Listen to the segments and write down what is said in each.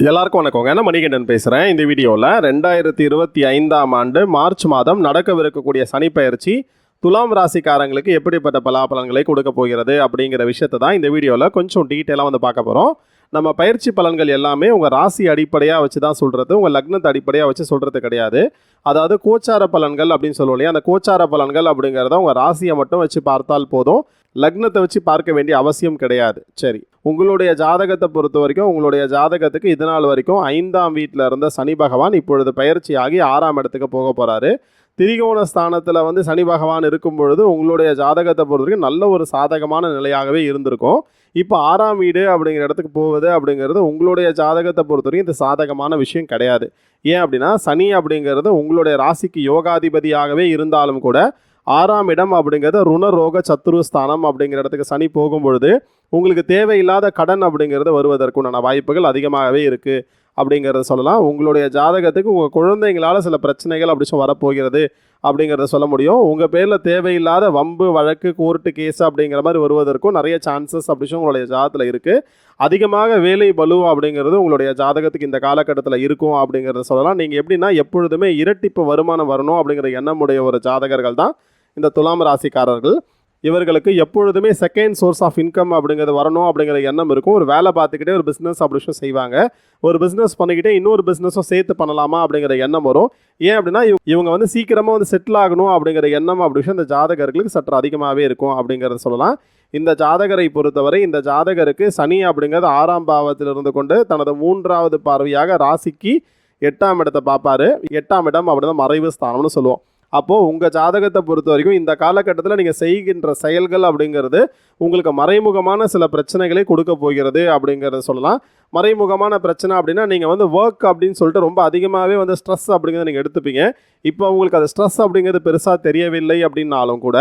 எல்லாருக்கும் வணக்கங்க. நான் மணிகண்டன் பேசுகிறேன் இந்த வீடியோவில் ரெண்டாயிரத்தி இருபத்தி ஐந்தாம் ஆண்டு மார்ச் மாதம் நடக்கவிருக்கக்கூடிய சனிப்பயிற்சி துலாம் ராசிக்காரங்களுக்கு எப்படிப்பட்ட பலாபலன்களை கொடுக்க போகிறது அப்படிங்கிற விஷயத்தை தான் இந்த வீடியோவில் கொஞ்சம் டீட்டெயிலாக வந்து பார்க்க போகிறோம் நம்ம பயிற்சி பலன்கள் எல்லாமே உங்கள் ராசி அடிப்படையாக வச்சு தான் சொல்கிறது உங்கள் லக்னத்தை அடிப்படையாக வச்சு சொல்கிறது கிடையாது. அதாவது கோச்சார பலன்கள் அப்படின்னு சொல்லுவோம் இல்லையா? அந்த கோச்சார பலன்கள் அப்படிங்கிறத உங்கள் ராசியை மட்டும் வச்சு பார்த்தால் போதும். லக்னத்தை வச்சு பார்க்க வேண்டிய அவசியம் கிடையாது. சரி. உங்களுடைய ஜாதகத்தை பொறுத்த வரைக்கும் உங்களுடைய ஜாதகத்துக்கு இதனால் வரைக்கும் ஐந்தாம் வீட்டில் இருந்த சனி பகவான் இப்பொழுது பயிற்சியாகி ஆறாம் இடத்துக்கு போக போகிறாரு திரிகோண ஸ்தானத்தில் வந்து சனி பகவான் இருக்கும் பொழுது உங்களுடைய ஜாதகத்தை பொறுத்த வரைக்கும் நல்ல ஒரு சாதகமான நிலையாகவே இருந்திருக்கும். இப்போ ஆறாம் வீடு அப்படிங்கிற இடத்துக்கு போவது அப்படிங்கிறது உங்களுடைய ஜாதகத்தை பொறுத்த வரைக்கும் இது சாதகமான விஷயம் கிடையாது. ஏன் அப்படின்னா சனி அப்படிங்கிறது உங்களுடைய ராசிக்கு யோகாதிபதியாகவே இருந்தாலும் கூட ஆறாம் இடம் அப்படிங்கிறது ருணரோக சத்துரு ஸ்தானம் அப்படிங்கிற இடத்துக்கு சனி போகும் பொழுது உங்களுக்கு தேவையில்லாத கடன் அப்படிங்கிறது வருவதற்குண்டான வாய்ப்புகள் அதிகமாகவே இருக்குது அப்படிங்கிறத சொல்லலாம். உங்களுடைய ஜாதகத்துக்கு உங்கள் குழந்தைங்களால் சில பிரச்சனைகள் அப்படி வரப்போகிறது அப்படிங்கிறத சொல்ல முடியும். உங்கள் பேரில் தேவையில்லாத வம்பு வழக்கு கோர்ட்டு கேஸ் அப்படிங்கிற மாதிரி வருவதற்கும் நிறைய சான்சஸ் அப்படி உங்களுடைய ஜாதகத்தில் இருக்குது அதிகமாக வேலை பலு அப்படிங்கிறது உங்களுடைய ஜாதகத்துக்கு இந்த காலகட்டத்தில் இருக்கும் அப்படிங்கிறத சொல்லலாம். நீங்கள் எப்படின்னா எப்பொழுதுமே இரட்டிப்பு வருமானம் வரணும் அப்படிங்கிற எண்ணமுடைய ஒரு ஜாதகர்கள் தான் இந்த துலாம் ராசிக்காரர்கள். இவர்களுக்கு எப்பொழுதுமே செகண்ட் சோர்ஸ் ஆஃப் இன்கம் அப்படிங்கிறது வரணும் அப்படிங்கிற எண்ணம் இருக்கும். ஒரு வேலை பார்த்துக்கிட்டே ஒரு பிஸ்னஸ் அப்படி விஷயம் செய்வாங்க. ஒரு பிஸ்னஸ் பண்ணிக்கிட்டே இன்னொரு பிஸ்னஸும் சேர்த்து பண்ணலாமா அப்படிங்கிற எண்ணம் வரும். ஏன் அப்படின்னா இவங்க வந்து சீக்கிரமாக வந்து செட்டில் ஆகணும் அப்படிங்கிற எண்ணம் அப்படி விஷயம் இந்த ஜாதகர்களுக்கு சற்று அதிகமாகவே இருக்கும் அப்படிங்கிறத சொல்லலாம். இந்த ஜாதகரை பொறுத்தவரை இந்த ஜாதகருக்கு சனி அப்படிங்கிறது ஆறாம் பாவத்தில் இருந்து கொண்டு தனது மூன்றாவது பார்வையாக ராசிக்கு எட்டாம் இடத்தை பார்ப்பாரு. எட்டாம் இடம் அப்படின்னு மறைவு ஸ்தானம்னு சொல்லுவோம். அப்போது உங்கள் ஜாதகத்தை பொறுத்த வரைக்கும் இந்த காலகட்டத்தில் நீங்கள் செய்கின்ற செயல்கள் அப்படிங்கிறது உங்களுக்கு மறைமுகமான சில பிரச்சனைகளை கொடுக்க போகிறது அப்படிங்கிறத சொல்லலாம். மறைமுகமான பிரச்சனை அப்படின்னா நீங்கள் வந்து ஒர்க் அப்படின்னு சொல்லிட்டு ரொம்ப அதிகமாகவே வந்து ஸ்ட்ரெஸ் அப்படிங்கிறத நீங்கள் எடுத்துப்பீங்க. இப்போ உங்களுக்கு அது ஸ்ட்ரெஸ் அப்படிங்கிறது பெருசாக தெரியவில்லை அப்படின்னாலும் கூட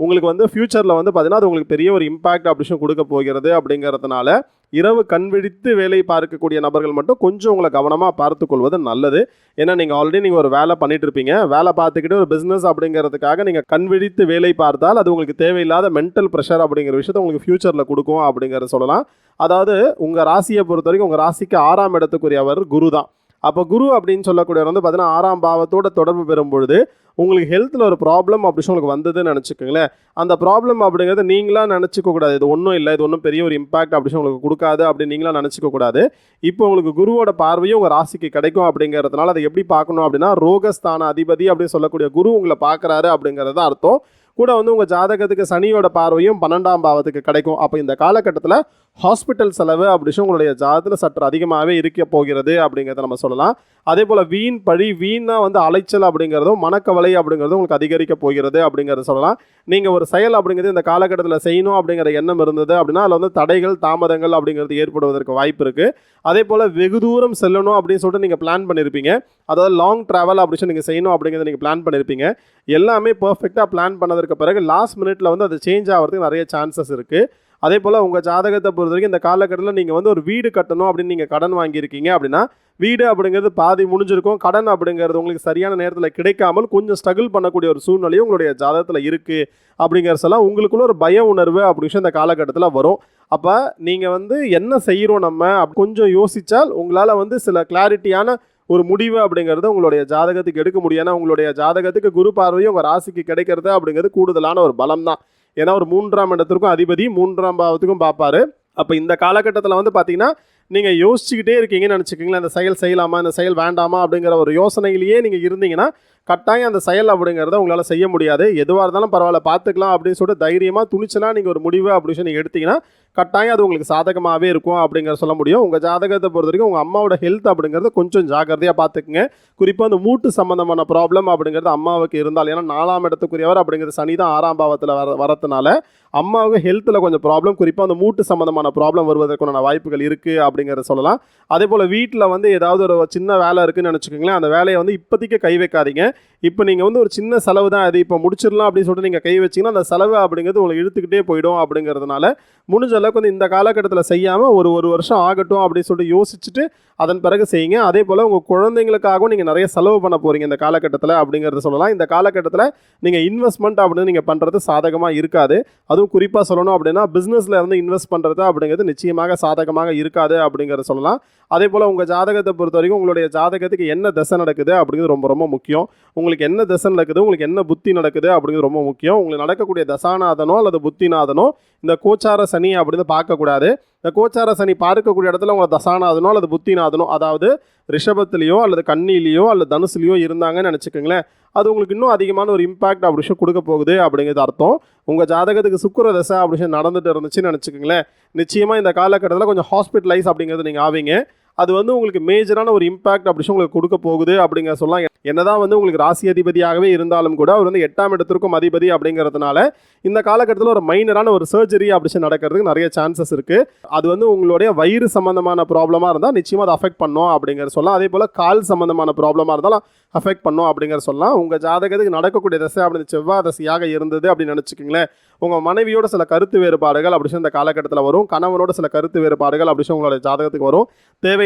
உங்களுக்கு வந்து ஃப்யூச்சரில் வந்து பார்த்தீங்கன்னா அது உங்களுக்கு பெரிய ஒரு இம்பாக்ட் அப்படிஷன் கொடுக்க போகிறது அப்படிங்கிறதுனால இரவு கண் விழித்து வேலை பார்க்கக்கூடிய நபர்கள் மட்டும் கொஞ்சம் உங்களை கவனமாக பார்த்துக்கொள்வது நல்லது. ஏன்னா நீங்கள் ஆல்ரெடி நீங்கள் ஒரு வேலை பண்ணிட்டு இருப்பீங்க. வேலை பார்த்துக்கிட்டு ஒரு பிஸ்னஸ் அப்படிங்கிறதுக்காக நீங்கள் கண் விழித்து வேலை பார்த்தால் அது உங்களுக்கு தேவையில்லாத மென்டல் ப்ரெஷர் அப்படிங்கிற விஷயத்தை உங்களுக்கு ஃப்யூச்சரில் கொடுக்கும் அப்படிங்கிறத சொல்லலாம். அதாவது உங்கள் ராசியை பொறுத்த வரைக்கும் உங்கள் ராசிக்கு ஆறாம் இடத்துக்குரியவர் குரு தான் அப்போ குரு அப்படின்னு சொல்லக்கூடியவர் வந்து பார்த்தீங்கன்னா ஆறாம் பாவத்தோட தொடர்பு பெறும் பொழுது உங்களுக்கு ஹெல்த்தில் ஒரு ப்ராப்ளம் அப்படி உங்களுக்கு வந்ததுன்னு நினச்சிக்கோங்களேன். அந்த ப்ராப்ளம் அப்படிங்கிறது நீங்களா நினச்சிக்க கூடாது. இது ஒன்றும் இல்லை இது ஒன்றும் பெரிய ஒரு இம்பாக்ட் அப்படின்னு உங்களுக்கு கொடுக்காது அப்படின்னு நீங்களாக நினச்சிக்க கூடாது. இப்போ உங்களுக்கு குருவோட பார்வையும் உங்கள் ராசிக்கு கிடைக்கும் அப்படிங்கிறதுனால அதை எப்படி பார்க்கணும் அப்படின்னா ரோகஸ்தான அதிபதி அப்படின்னு சொல்லக்கூடிய குரு உங்களை பார்க்குறாரு அப்படிங்கிறது தான் அர்த்தம். கூட வந்து உங்கள் ஜாதகத்துக்கு சனியோட பார்வையும் பன்னெண்டாம் பாவத்துக்கு கிடைக்கும். அப்போ இந்த காலகட்டத்தில் ஹாஸ்பிட்டல் செலவு அப்படி உங்களுடைய ஜாதத்தில் சற்று அதிகமாகவே இருக்க போகிறது அப்படிங்கிறத நம்ம சொல்லலாம். அதே போல் வீண் பழி வீணாக வந்து அலைச்சல் அப்படிங்கிறதும் மனக்கவலை அப்படிங்கிறதும் உங்களுக்கு அதிகரிக்க போகிறது அப்படிங்கிறத சொல்லலாம். நீங்கள் ஒரு செயல் அப்படிங்கிறது இந்த காலகட்டத்தில் செய்யணும் அப்படிங்கிற எண்ணம் இருந்தது அப்படின்னா அதில் வந்து தடைகள் தாமதங்கள் அப்படிங்கிறது ஏற்படுவதற்கு வாய்ப்பு இருக்குது அதே போல் வெகு தூரம் செல்லணும் அப்படின்னு சொல்லிட்டு நீங்கள் பிளான் பண்ணியிருப்பீங்க அதாவது லாங் ட்ராவல் அப்படி நீங்கள் செய்யணும் அப்படிங்கிறத நீங்கள் பிளான் பண்ணியிருப்பீங்க எல்லாமே பர்ஃபெக்டாக பிளான் பண்ணதற்கு பிறகு லாஸ்ட் மினிட்ல வந்து அது சேஞ்ச் ஆகிறதுக்கு நிறைய சான்சஸ் இருக்குது அதே போல் உங்கள் ஜாதகத்தை பொறுத்த வரைக்கும் இந்த காலகட்டத்தில் நீங்கள் வந்து ஒரு வீடு கட்டணும் அப்படின்னு நீங்கள் கடன் வாங்கியிருக்கீங்க அப்படின்னா வீடு அப்படிங்கிறது பாதி முடிஞ்சிருக்கும். கடன் அப்படிங்கிறது உங்களுக்கு சரியான நேரத்தில் கிடைக்காமல் கொஞ்சம் ஸ்ட்ரகிள் பண்ணக்கூடிய ஒரு சூழ்நிலையும் உங்களுடைய ஜாதகத்தில் இருக்குது அப்படிங்கிறதெல்லாம் உங்களுக்குள்ள ஒரு பய உணர்வு அப்படின்னு இந்த காலகட்டத்தில் வரும். அப்போ நீங்கள் வந்து என்ன செய்கிறோம் நம்ம கொஞ்சம் யோசித்தால் உங்களால் வந்து சில கிளாரிட்டியான ஒரு முடிவு அப்படிங்கிறது உங்களுடைய ஜாதகத்துக்கு எடுக்க முடியும். ஏன்னா உங்களுடைய ஜாதகத்துக்கு குரு பார்வையும் உங்கள் ராசிக்கு கிடைக்கிறது அப்படிங்கிறது கூடுதலான ஒரு பலம் தான் ஏன்னா ஒரு மூன்றாம் இடத்திற்கும் அதிபதி மூன்றாம் பாவத்துக்கும் பார்ப்பாரு. அப்போ இந்த காலகட்டத்தில் வந்து பார்த்தீங்கன்னா நீங்கள் யோசிச்சுக்கிட்டே இருக்கீங்கன்னு நினச்சிக்கிங்களேன். அந்த செயல் செய்யலாமா இந்த செயல் வேண்டாமா அப்படிங்கிற ஒரு யோசனையிலேயே நீங்கள் இருந்தீங்கன்னா கட்டாயம் அந்த செயல் அப்படிங்கிறத உங்களால் செய்ய முடியாது. எதுவாக இருந்தாலும் பரவாயில்ல பார்த்துக்கலாம் அப்படின்னு சொல்லிட்டு தைரியமாக துணிச்சலாக நீங்கள் ஒரு முடிவு அப்படின்னு சொல்லி நீங்கள் எடுத்தீங்கன்னா கட்டாயம் அது உங்களுக்கு சாதகமாகவே இருக்கும் அப்படிங்கிற சொல்ல முடியும். உங்கள் ஜாதகத்தை பொறுத்த வரைக்கும் உங்கள் அம்மாவோட ஹெல்த் அப்படிங்கிறத கொஞ்சம் ஜாக்கிரதையாக பார்த்துக்குங்க. குறிப்பாக அந்த மூட்டு சம்மந்தமான ப்ராப்ளம் அப்படிங்கிறது அம்மாவுக்கு இருந்தால் ஏன்னா நாலாம் இடத்துக்குரியவர் அப்படிங்கிறது சனி தான் ஆறாம் பாவத்தில் வர வரதுனால அம்மாவுக்கு ஹெல்த்தில் கொஞ்சம் ப்ராப்ளம் குறிப்பாக அந்த மூட்டு சம்மந்தமான ப்ராப்ளம் வருவதற்கான வாய்ப்புகள் இருக்குது அப்படிங்கிறத சொல்லலாம். அதே போல் வீட்டில் வந்து ஏதாவது ஒரு சின்ன வேலை இருக்குதுன்னு நினச்சிக்கோங்களேன் அந்த வேலையை வந்து இப்போதைக்கு கை வைக்காதீங்க. இப்போ நீங்கள் வந்து ஒரு சின்ன செலவு தான் அது இப்போ முடிச்சிடலாம் அப்படின்னு சொல்லிட்டு நீங்கள் கை வச்சிங்கன்னா அந்த செலவு அப்படிங்கிறது உங்களை இழுத்துக்கிட்டே போயிடும் அப்படிங்கிறதுனால முடிஞ்ச அளவுக்கு வந்து இந்த காலகட்டத்தில் செய்யாமல் ஒரு ஒரு வருஷம் ஆகட்டும் அப்படின்னு சொல்லிட்டு யோசிச்சுட்டு அதன் பிறகு செய்யுங்க. அதே போல் உங்கள் குழந்தைங்களுக்காகவும் நீங்கள் நிறைய செலவு பண்ண போகிறீங்க இந்த காலகட்டத்தில் அப்படிங்கிறத சொல்லலாம். இந்த காலகட்டத்தில் நீங்கள் இன்வெஸ்ட்மெண்ட் அப்படின்னு நீங்கள் பண்ணுறது சாதகமாக இருக்காது. அதுவும் குறிப்பாக சொல்லணும் அப்படின்னா பிஸ்னஸில் இருந்து இன்வெஸ்ட் பண்ணுறது அப்படிங்கிறது நிச்சயமாக சாதகமாக இருக்காது அப்படிங்கிறத சொல்லலாம். அதே போல் உங்கள் ஜாதகத்தை பொறுத்த வரைக்கும் உங்களுடைய ஜாதகத்துக்கு என்ன தசை நடக்குது அப்படிங்கிறது ரொம்ப ரொம்ப முக்கியம். உங்களுக்கு என்ன தசை நடக்குது உங்களுக்கு என்ன புத்தி நடக்குது அப்படிங்கிறது ரொம்ப முக்கியம். உங்களுக்கு நடக்கக்கூடிய தசாநாதனோ அல்லது புத்திநாதனோ இந்த கோச்சார சனி அப்படின்னு பார்க்கக்கூடாது. இந்த கோச்சார சனி பார்க்கக்கூடிய இடத்துல உங்களை தசாநாதனோ அல்லது புத்திநாதனோ அதாவது ரிஷபத்துலேயோ அல்லது கண்ணிலேயோ அல்லது தனுசுலையோ இருந்தாங்கன்னு நினச்சிக்கோங்களேன். அது உங்களுக்கு இன்னும் அதிகமான ஒரு இம்பாக்ட் அப்படி விஷயம் கொடுக்க போகுது அப்படிங்கிறது அர்த்தம். உங்கள் ஜாதகத்துக்கு சுக்கிர தசை அப்படி விஷயம் நடந்துட்டு இருந்துச்சுன்னு நினச்சிக்கோங்களேன். நிச்சயமாக இந்த காலகட்டத்தில் கொஞ்சம் ஹாஸ்பிட்டலைஸ் அப்படிங்கிறது நீங்கள் ஆவீங்க. அது வந்து உங்களுக்கு மேஜரான ஒரு இம்பாக்ட் அப்படி உங்களுக்கு கொடுக்க போகுது அப்படிங்கிற சொல்லலாம் என்னதான் வந்து உங்களுக்கு ராசி அதிபதியாகவே இருந்தாலும் கூட அவர் வந்து எட்டாம் இடத்திற்கும் அதிபதி அப்படிங்கிறதுனால இந்த காலகட்டத்தில் ஒரு மைனரான ஒரு சர்ஜரி அப்படி நடக்கிறதுக்கு நிறைய சான்சஸ் இருக்குது அது வந்து உங்களுடைய வயிறு சம்மந்தமான ப்ராப்ளமாக இருந்தால் நிச்சயமாக அதை அஃபெக்ட் பண்ணும் அப்படிங்கிற சொல்லலாம் அதே போல் கால் சம்மந்தமான ப்ராப்ளமாக இருந்தாலும் அஃபெக்ட் பண்ணும் அப்படிங்கிற சொல்லலாம் உங்கள் ஜாதகத்துக்கு நடக்கக்கூடிய தசை அப்படி செவ்வாய் தசையாக இருந்தது அப்படின்னு நினச்சிக்கிங்களேன். உங்கள் மனைவியோட சில கருத்து வேறுபாடுகள் அப்படி இந்த காலகட்டத்தில் வரும். கணவனோட சில கருத்து வேறுபாடுகள் அப்படி உங்களோட ஜாதகத்துக்கு வரும்.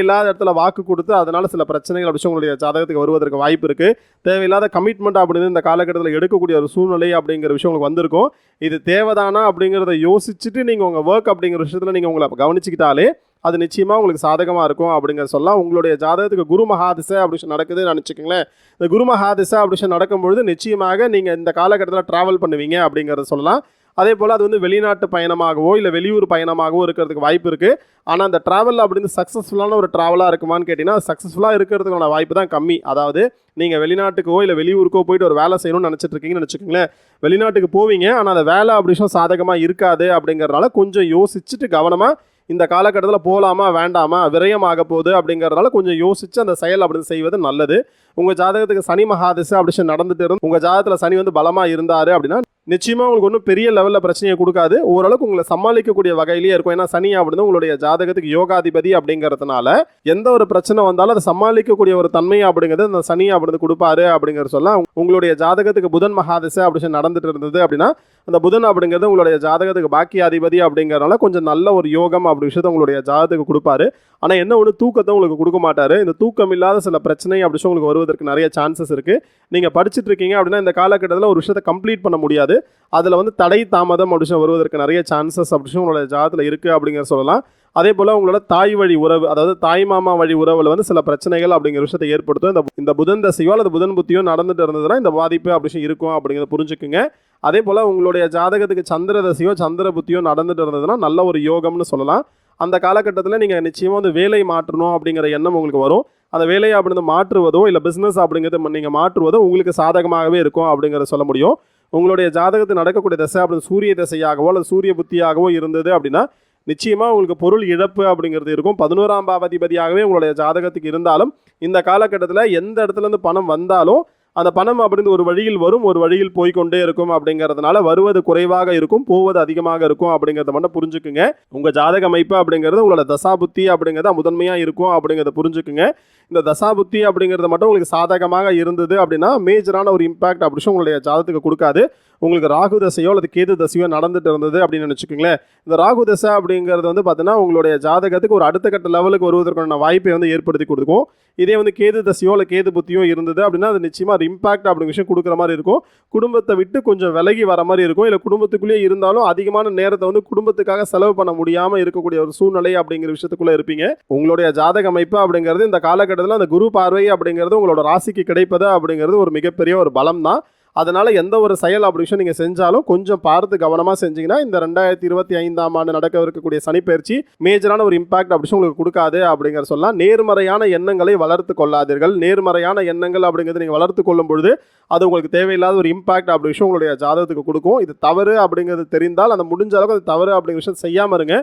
தேவையில்லாத இடத்துல வாக்கு கொடுத்து அதனால் சில பிரச்சனைகள் அப்படி உங்களுடைய ஜாதகத்துக்கு வருவதற்கு வாய்ப்பு இருக்குது தேவையில்லாத கமிட்மெண்ட் அப்படின்னு இந்த காலகட்டத்தில் எடுக்கக்கூடிய ஒரு சூழ்நிலை அப்படிங்கிற விஷயம் உங்களுக்கு வந்திருக்கும். இது தேவைதானா அப்படிங்கிறத யோசிச்சுட்டு நீங்கள் உங்கள் ஒர்க் அப்படிங்கிற விஷயத்தில் நீங்கள் உங்களை கவனிச்சிக்கிட்டாலே அது நிச்சயமாக உங்களுக்கு சாதகமாக இருக்கும் அப்படிங்கிற சொல்லலாம். உங்களுடைய ஜாதகத்துக்கு குரு மகாதிசை அப்படி நடக்குதுன்னு நினச்சிக்கங்களேன். இந்த குரு மகாதிசை அப்படி நடக்கும்பொழுது நிச்சயமாக நீங்கள் இந்த காலகட்டத்தில் ட்ராவல் பண்ணுவீங்க அப்படிங்கிறத சொல்லலாம். அதே போல் அது வந்து வெளிநாட்டு பயணமாகவோ இல்லை வெளியூர் பயணமாகவோ இருக்கிறதுக்கு வாய்ப்பு இருக்குது ஆனால் அந்த ட்ராவல் அப்படின்னு சக்ஸஸ்ஃபுல்லான ஒரு ட்ராவலாக இருக்குமான்னு கேட்டிங்கன்னா சக்ஸஸ்ஃபுல்லாக இருக்கிறதுக்கான வாய்ப்பு தான் கம்மி. அதாவது நீங்கள் வெளிநாட்டுக்கோ இல்லை வெளியூருக்கோ போயிட்டு ஒரு வேலை செய்யணும்னு நினச்சிட்டு இருக்கீங்கன்னு வெளிநாட்டுக்கு போவீங்க. ஆனால் அந்த வேலை அப்படிஷம் சாதகமாக இருக்காது அப்படிங்கிறனால கொஞ்சம் யோசிச்சுட்டு கவனமாக இந்த காலகட்டத்தில் போகலாமா வேண்டாமா விரயமாக போகுது அப்படிங்கிறதுனால கொஞ்சம் யோசித்து அந்த செயல் அப்படின்னு செய்வது நல்லது. உங்கள் ஜாதகத்துக்கு சனி மகாதிசை அப்படி நடந்துட்டு இருந்து உங்கள் ஜாதகத்தில் சனி வந்து பலமாக இருந்தார் அப்படின்னா நிச்சயமாக உங்களுக்கு ஒன்றும் பெரிய லெவலில் பிரச்சனையை கொடுக்காது. ஓரளவுக்கு உங்களை சமாளிக்கக்கூடிய வகையிலேயே இருக்கும். ஏன்னா சனி அப்படின்னு உங்களுடைய ஜாதகத்துக்கு யோகாதிபதி அப்படிங்கிறதுனால எந்த ஒரு பிரச்சனை வந்தாலும் அதை சமாளிக்கக்கூடிய ஒரு தன்மை அப்படிங்கிறது அந்த சனி அப்படிங்கிறது கொடுப்பாரு அப்படிங்கிற சொல்ல உங்களுடைய ஜாதகத்துக்கு புதன் மகாதசை அப்படி நடந்துட்டு இருந்தது அப்படின்னா அந்த புதன் அப்படிங்கிறது உங்களுடைய ஜாதகத்துக்கு பாக்கியாதிபதி அப்படிங்கிறனால கொஞ்சம் நல்ல ஒரு யோகம் அப்படி விஷயத்த உங்களுடைய ஜாதகத்துக்கு கொடுப்பாரு. ஆனால் என்ன ஒன்று தூக்கத்தை உங்களுக்கு கொடுக்க மாட்டார். இந்த தூக்கம் இல்லாத சில பிரச்சனை அப்படி உங்களுக்கு வருவதற்கு நிறைய சான்சஸ் இருக்குது நீங்கள் படிச்சுட்டு இருக்கீங்க அப்படின்னா இந்த காலகட்டத்தில் ஒரு விஷயத்தை கம்ப்ளீட் பண்ண முடியாது. அதில் வந்து தடை தாமதம் அப்படி வருவதற்கு நிறைய சான்சஸ் அப்படி உங்களோட ஜாதத்தில் இருக்குது அப்படிங்கிற சொல்லலாம். அதே போல் உங்களோட தாய் வழி உறவு அதாவது தாய் மாமா வழி உறவில் வந்து சில பிரச்சனைகள் அப்படிங்கிற விஷயத்தை ஏற்படுத்தும். இந்த இந்த புதன் தசையோ அல்லது புதன் புத்தியோ நடந்துட்டு இருந்ததுன்னா இந்த பாதிப்பு அப்படி இருக்கும் அப்படிங்கிறத புரிஞ்சுக்குங்க. அதே போல் உங்களுடைய ஜாதகத்துக்கு சந்திர தசையோ சந்திர புத்தியோ நடந்துட்டு இருந்ததுன்னா நல்ல ஒரு யோகம்னு சொல்லலாம். அந்த காலகட்டத்தில் நீங்கள் நிச்சயமாக வந்து வேலை மாற்றணும் அப்படிங்கிற எண்ணம் உங்களுக்கு வரும். அந்த வேலையை அப்படிங்கிறது மாற்றுவதோ இல்லை பிஸ்னஸ் அப்படிங்கிறத நீங்கள் மாற்றுவதோ உங்களுக்கு சாதகமாகவே இருக்கும் அப்படிங்கிறத சொல்ல முடியும். உங்களுடைய ஜாதகத்தில் நடக்கக்கூடிய தசை அப்படி சூரிய தசையாகவோ அல்லது சூரிய புத்தியாகவோ இருந்தது அப்படின்னா நிச்சயமாக உங்களுக்கு பொருள் இழப்பு அப்படிங்கிறது இருக்கும். பதினோராம் பாவதிபதியாகவே உங்களுடைய ஜாதகத்துக்கு இருந்தாலும் இந்த காலகட்டத்தில் எந்த இடத்துலேருந்து பணம் வந்தாலும் அந்த பணம் அப்படின்னு ஒரு வழியில் வரும் ஒரு வழியில் போய்க்கொண்டே இருக்கும் அப்படிங்கிறதுனால வருவது குறைவாக இருக்கும் போவது அதிகமாக இருக்கும் அப்படிங்கிறத மட்டும் புரிஞ்சுக்குங்க. உங்கள் ஜாதக அமைப்பு அப்படிங்கிறது உங்களோட தசாபுத்தி அப்படிங்கிறத முதன்மையாக இருக்கும் அப்படிங்கிறத புரிஞ்சுக்குங்க. இந்த தசாபுத்தி அப்படிங்கிறது மட்டும் உங்களுக்கு சாதகமாக இருந்தது அப்படின்னா மேஜரான ஒரு இம்பாக்ட் அப்படி உங்களுடைய ஜாதகத்துக்கு கொடுக்காது. உங்களுக்கு ராகு தசையோ அல்லது கேது தசையோ நடந்துட்டு இருந்தது அப்படின்னு நினச்சிக்கோங்களேன். இந்த ராகு தசை அப்படிங்கிறது வந்து பார்த்தீங்கன்னா உங்களுடைய ஜாதகத்துக்கு ஒரு அடுத்த கட்ட லெவலுக்கு வருவதற்கான வாய்ப்பை வந்து ஏற்படுத்தி கொடுக்கும். இதே வந்து கேது தசையோ இல்லை கேது புத்தியோ இருந்தது அப்படின்னா அது நிச்சயமாக ஒரு இம்பாக்ட் அப்படிங்கிற விஷயம் கொடுக்குற மாதிரி இருக்கும். குடும்பத்தை விட்டு கொஞ்சம் விலகி வர மாதிரி இருக்கும். இல்லை குடும்பத்துக்குள்ளேயே இருந்தாலும் அதிகமான நேரத்தை வந்து குடும்பத்துக்காக செலவு பண்ண முடியாமல் இருக்கக்கூடிய ஒரு சூழ்நிலை அப்படிங்கிற விஷயத்துக்குள்ளே இருப்பீங்க. உங்களுடைய ஜாதக அமைப்பு அப்படிங்கிறது இந்த காலகட்டத்தில் அந்த குரு பார்வை அப்படிங்கிறது உங்களோட ராசிக்கு கிடைப்பது அப்படிங்கிறது ஒரு மிகப்பெரிய ஒரு பலம் தான் அதனால் எந்த ஒரு செயல் அப்படி விஷயம் நீங்கள் செஞ்சாலும் கொஞ்சம் பார்த்து கவனமாக செஞ்சீங்கன்னா இந்த ரெண்டாயிரத்தி இருபத்தி ஐந்தாம் ஆண்டு நடக்க இருக்கக்கூடிய சனிப்பயிற்சி மேஜரான ஒரு இம்பாக்ட் அப்படி உங்களுக்கு கொடுக்காது அப்படிங்கிற சொல்லலாம். நேர்மறையான எண்ணங்களை வளர்த்து கொள்ளாதீர்கள். நேர்மறையான எண்ணங்கள் அப்படிங்கிறது நீங்கள் வளர்த்து கொள்ளும் பொழுது அது உங்களுக்கு தேவையில்லாத ஒரு இம்பாக்ட் அப்படி விஷயம் உங்களுடைய ஜாதகத்துக்கு கொடுக்கும். இது தவறு அப்படிங்கிறது தெரிந்தால் அந்த முடிஞ்ச அளவுக்கு அது தவறு அப்படிங்கிற விஷயம் செய்யாமல் இருங்க.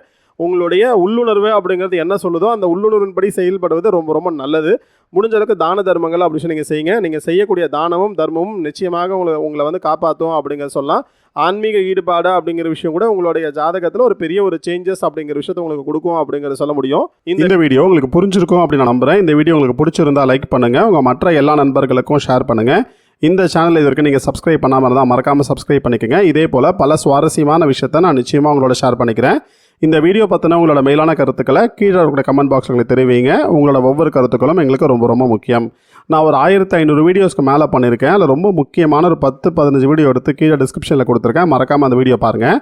உங்களுடைய உள்ளுணர்வு அப்படிங்கிறது என்ன சொல்லுதோ அந்த உள்ளுணர்வின்படி செயல்படுவது ரொம்ப ரொம்ப நல்லது. முடிஞ்ச அளவுக்கு தான தர்மங்கள் அப்படின்னு சொல்லி நீங்கள் செய்யுங்க. நீங்கள் செய்யக்கூடிய தானமும் தர்மமும் நிச்சயமாக உங்களை உங்களை வந்து காப்பாற்றும் அப்படிங்கிறத சொல்லலாம். ஆன்மீக ஈடுபாடு அப்படிங்கிற விஷயம் கூட உங்களுடைய ஜாதகத்தில் ஒரு பெரிய ஒரு சேஞ்சஸ் அப்படிங்கிற விஷயத்தை உங்களுக்கு கொடுக்கும் அப்படிங்கிறத சொல்ல முடியும். இந்த வீடியோ உங்களுக்கு புரிஞ்சிருக்கும் அப்படின்னு நான் நம்புறேன். இந்த வீடியோ உங்களுக்கு பிடிச்சிருந்தா லைக் பண்ணுங்கள் உங்கள் மற்ற எல்லா நண்பர்களுக்கும் ஷேர் பண்ணுங்கள் இந்த சேனல் இது வரைக்கும் நீங்கள் சப்ஸ்கிரைப் பண்ணாமல் இருந்தால் மறக்காமல் சப்ஸ்கிரைப் பண்ணிக்கோங்க. இதே போல் பல சுவாரஸ்யமான விஷயத்தை நான் நிச்சயமாக உங்களோட ஷேர் பண்ணிக்கிறேன். இந்த வீடியோ பற்றின உங்களோட மேலான கருத்துக்களை கீழே இருக்கிற கமெண்ட் பாக்ஸில் தெரிவிங்க. உங்களோட ஒவ்வொரு கருத்துக்களும் எங்களுக்கு ரொம்ப ரொம்ப முக்கியம். நான் ஒரு ஆயிரத்தி ஐநூறு வீடியோஸ்க்கு மேலே பண்ணியிருக்கேன். அதில் ரொம்ப முக்கியமான ஒரு பத்து பதினஞ்சு வீடியோ எடுத்து கீழே டிஸ்கிரிப்ஷனில் கொடுத்துருக்கேன். மறக்காமல் அந்த வீடியோ பாருங்கள்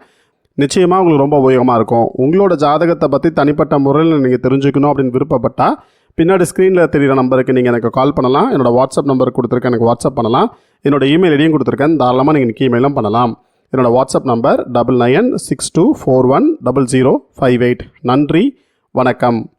நிச்சயமாக உங்களுக்கு ரொம்ப உபயோகமாக இருக்கும். உங்களோட ஜாதகத்தை பற்றி தனிப்பட்ட முறையில் நீங்கள் தெரிஞ்சுக்கணும் அப்படின்னு விருப்பப்பட்டால் பின்னாடி ஸ்க்ரீனில் தெரியிற நம்பருக்கு நீங்கள் எனக்கு கால் பண்ணலாம். என்னோடய வாட்ஸ்அப் நம்பர் கொடுத்துருக்கேன். எனக்கு வாட்ஸ்அப் பண்ணலாம். என்னோட இமெயில் ஐடியும் கொடுத்துருக்கேன். தாராளமாக நீங்கள் இமெயிலும் பண்ணலாம். என்னோடய WhatsApp number double nine six two four one double zero five eight. நன்றி வணக்கம்.